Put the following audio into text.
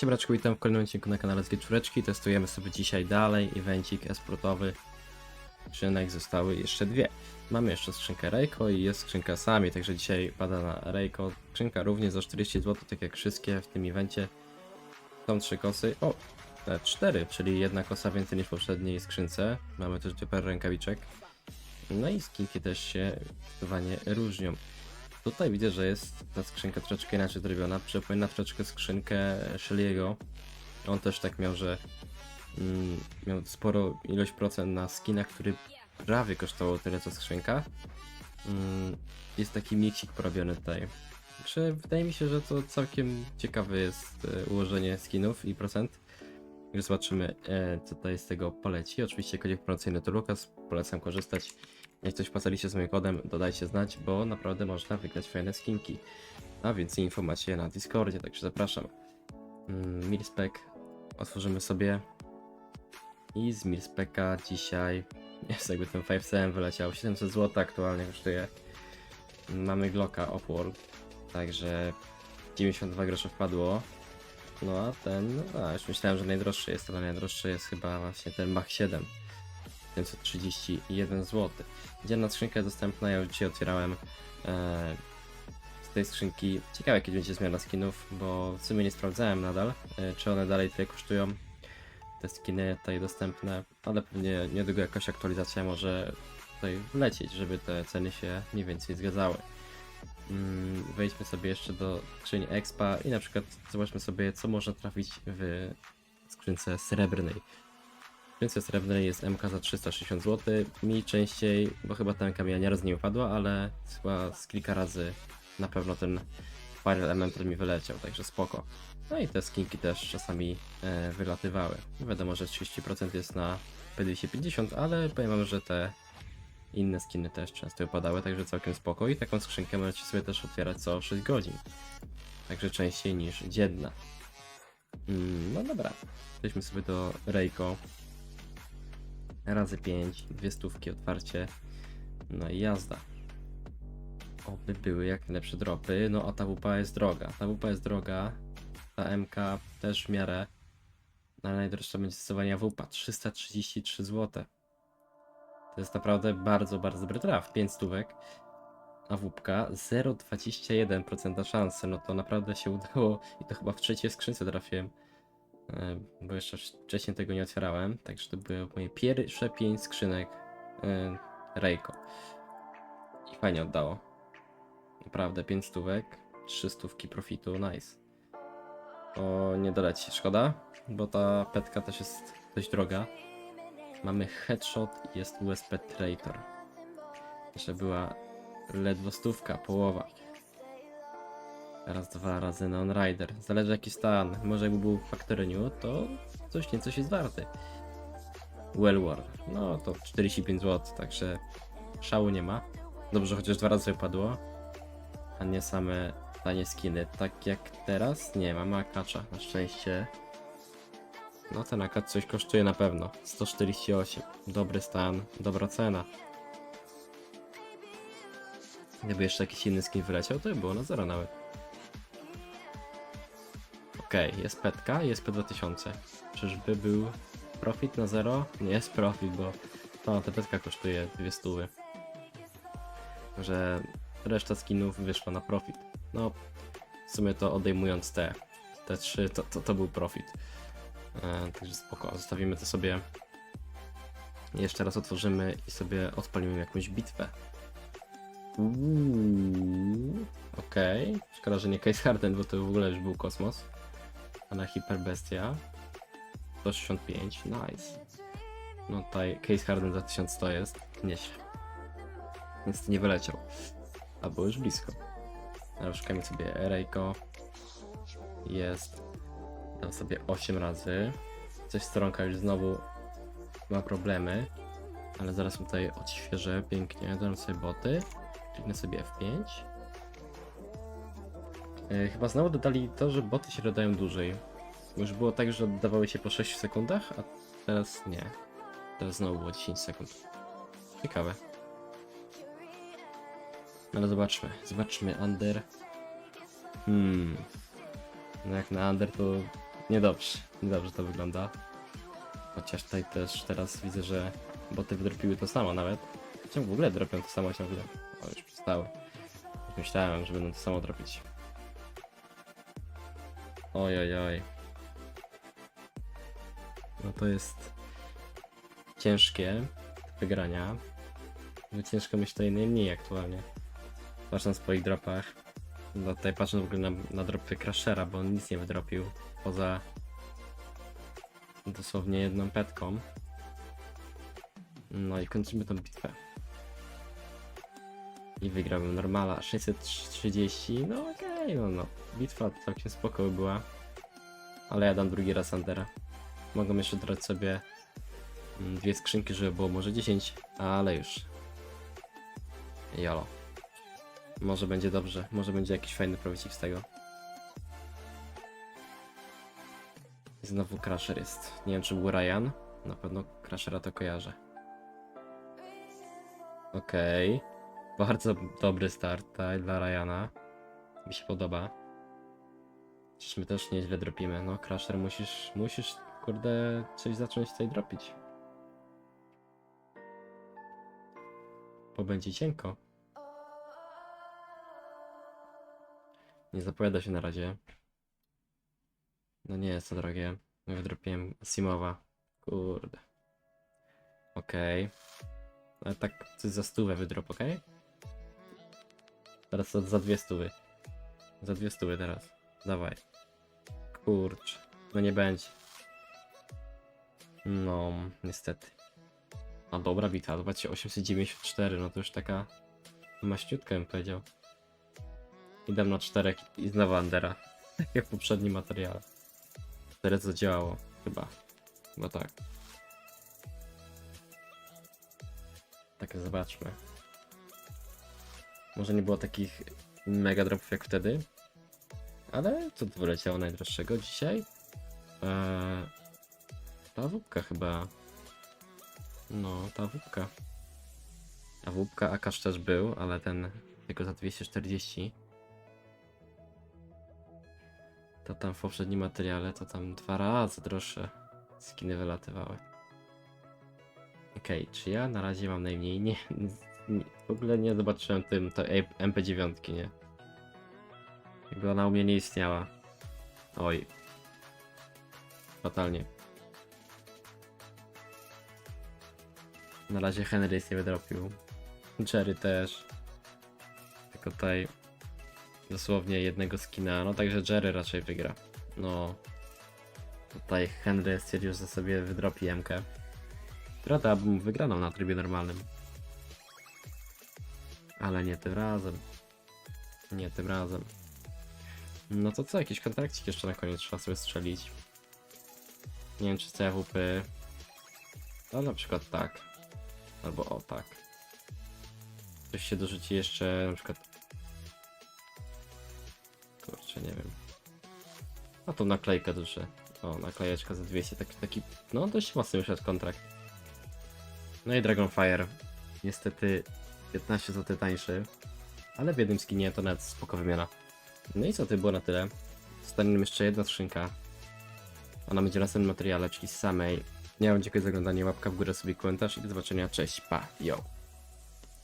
Siebraczku, witam w kolejnym odcinku na kanale z Czureczki. Testujemy sobie dzisiaj dalej evencik esportowy. Skrzynek zostały jeszcze dwie. Mamy jeszcze skrzynkę Reiko i jest skrzynka Sami, także dzisiaj pada na Reiko. Skrzynka również za 40 zł, tak jak wszystkie w tym evencie. Są trzy kosy. O, te cztery, czyli jedna kosa więcej niż w poprzedniej skrzynce. Mamy też super rękawiczek. No i skinki też się zdecydowanie różnią. Tutaj widzę, że jest ta skrzynka troszeczkę inaczej zrobiona. Przypomina troszeczkę skrzynkę Shelly'ego. On też tak miał, że mm, miał sporo ilość procent na skinach, który prawie kosztował tyle co skrzynka. Mm, jest taki miksik porobiony tutaj. Także wydaje mi się, że to całkiem ciekawe jest e, ułożenie skinów i procent. Już zobaczymy, e, co tutaj z tego poleci. Oczywiście kodzik promocyjny to Lukas, polecam korzystać. Jak coś pasaliście z moim kodem, dodajcie znać, bo naprawdę można wygrać fajne skinki. A więcej informacji na Discordzie, także zapraszam. Mm, Milspec otworzymy sobie. I z Milspecka dzisiaj jest jakby ten 5CM wyleciał. 700 zł aktualnie kosztuje. Mamy Glocka Upworld, także 92 groszy wpadło. No a ten, a już myślałem, że najdroższy jest, ale najdroższy jest chyba właśnie ten Mach 7. 731 zł. Dzienna skrzynka dostępna, ja już dzisiaj otwierałem e, z tej skrzynki. Ciekawe jaki będzie zmiana skinów, bo w sumie nie sprawdzałem nadal, e, czy one dalej tutaj kosztują. Te skiny tutaj dostępne, ale pewnie niedługo jakaś aktualizacja może tutaj wlecieć, żeby te ceny się mniej więcej zgadzały. Mm, wejdźmy sobie jeszcze do skrzyni Expa i na przykład zobaczmy sobie, co można trafić w skrzynce srebrnej. W skrzynce srebrnej jest MK za 360 zł. Mi częściej, bo chyba ta MK mi nieraz nie wypadła, ale chyba z kilka razy na pewno ten Fire Elemental mi wyleciał, także spoko. No i te skinki też czasami e, wylatywały. Wiadomo, że 30% jest na P250, ale powiem wam, że te inne skiny też często wypadały, także całkiem spoko. I taką skrzynkę możecie sobie też otwierać co 6 godzin. Także częściej niż dzienna. Mm, no dobra, przejdźmy sobie do Reiko. Razy 5, dwie stówki otwarcie. No i jazda. Oby były jak najlepsze dropy. No a ta WP jest droga. Ta WP jest droga. Ta MK też w miarę. No, ale najdroższa będzie zdecydowanie WP. 333 zł. To jest naprawdę bardzo, bardzo dobry traf. 5 stówek. A WP 0,21% szansy. No to naprawdę się udało. I to chyba w trzeciej skrzynce trafiłem. E, Bo jeszcze wcześniej tego nie otwierałem. Także to były moje pierwsze 5 skrzynek e, Reiko. I fajnie oddało. Naprawdę 5 stówek, 3 stówki profitu, nice. O, nie doleci, szkoda, bo ta petka też jest dość droga. Mamy headshot i jest USP Traitor. Jeszcze była ledwo stówka, połowa. Teraz dwa razy Neon Rider. Zależy jaki stan. Może jakby był Factory New, to coś nieco jest warty. Well War. No to 45 zł, także szału nie ma. Dobrze, chociaż dwa razy wypadło a nie same tanie skiny. Tak jak teraz? Nie, mamy akacza, na szczęście. No ten akacz coś kosztuje na pewno. 148. Dobry stan, dobra cena. Gdyby jeszcze jakiś inny skin wyleciał, to by było na zero nawet. Okej, jest petka, jest P2000. Czyżby był profit na zero? Nie jest profit, bo no, ta petka kosztuje 200. Że reszta skinów wyszła na profit. No, w sumie to odejmując te, te trzy, to, to, to był profit. E, także spoko, zostawimy to sobie. Jeszcze raz otworzymy i sobie odpalimy jakąś bitwę. Uuu, Okej, okay. szkoda, że nie Case Harden, bo to w ogóle już był kosmos. A na Hyperbestia 165, nice. No tutaj Case Harden za 1100 jest, nieźle. Więc nie wyleciał. A było już blisko. Ale szukamy sobie Reiko. Jest. Dam sobie 8 razy. Coś stronka już znowu ma problemy. Ale zaraz tutaj odświeżę pięknie. Dam sobie boty. Kliknę sobie F5. Yy, chyba znowu dodali to, że boty się dodają dłużej. Już było tak, że oddawały się po 6 sekundach, a teraz nie. Teraz znowu było 10 sekund. Ciekawe. Ale zobaczmy, zobaczmy Under. Hmm. No jak na Under to Niedobrze, niedobrze to wygląda. Chociaż tutaj też teraz widzę, że boty wydropiły to samo nawet. Czemu w ogóle dropią to samo ciągle? O, już przestały. Myślałem, że będą to samo dropić. Oj, oj, oj. No to jest ciężkie wygrania. No ciężko myślę tutaj najmniej aktualnie. Patrząc po ich dropach. No tutaj patrząc w ogóle na, na dropy Crashera, bo on nic nie wydropił poza dosłownie jedną petką. No i kończymy tą bitwę. I wygrałem normala 630. No okej, no no. Bitwa całkiem spoko była. Ale ja dam drugi raz Andera. Mogą jeszcze dać sobie mm, dwie skrzynki, żeby było może 10, ale już. Jolo. Może będzie dobrze, może będzie jakiś fajny prowicik z tego. Znowu Crusher jest. Nie wiem czy był Ryan. Na pewno Crushera to kojarzę. Okej. Bardzo dobry start dla Ryana. Mi się podoba. Przecież my też nieźle dropimy. No, Crusher, musisz, musisz, kurde, coś zacząć tutaj dropić. Bo będzie cienko. Nie zapowiada się na razie. No nie jest to drogie. Wydropiłem Simowa. Kurde. Okej. Ale tak za stówę wydrop, okej? Teraz za, za dwie stówy. Za dwie stówy teraz. Dawaj. Kurcz. No nie będzie. No, niestety. A dobra bitwa, zobaczcie, 894, no to już taka maściutka bym powiedział. Idę na czterech i znowu Andera. Tak jak w poprzednim materiale. Teraz zadziałało, chyba. Chyba tak. Tak, zobaczmy. Może nie było takich mega dropów jak wtedy. Ale co tu wyleciało najdroższego dzisiaj? Eee, ta wódka chyba. No, ta wódka. A wódka Akasz też był, ale ten tylko za 240. To tam w poprzednim materiale to tam dwa razy droższe skiny wylatywały. Okej, czy ja na razie mam najmniej? Nie, nie, w ogóle nie zobaczyłem tym, to MP9, nie? Jakby ona u mnie nie istniała. Oj. Fatalnie. Na razie Henry nie wydropił. Jerry też. Tylko tutaj dosłownie jednego skina. No także Jerry raczej wygra. No. Tutaj Henry stwierdził, że sobie wydropi MK. Która dałabym wygraną na trybie normalnym. Ale nie tym razem. Nie tym razem. No to co, jakiś kontrakcik jeszcze na koniec trzeba sobie strzelić. Nie wiem czy CWP. No na przykład tak. Albo o tak. Coś się dorzuci jeszcze na przykład. Kurczę, nie wiem. A tą naklejkę duszę. O, naklejeczka za 200, taki, taki no dość mocny wyszedł kontrakt. No i Dragonfire. Niestety 15 zł tańszy. Ale w jednym skinie to nawet spoko wymiana. No i co, to było na tyle. Zostanie nam jeszcze jedna skrzynka. Ona będzie w następnym materiale, czyli samej. Nie wiem, dziękuję za oglądanie, łapka w górę sobie komentarz i do zobaczenia, cześć, pa, yo.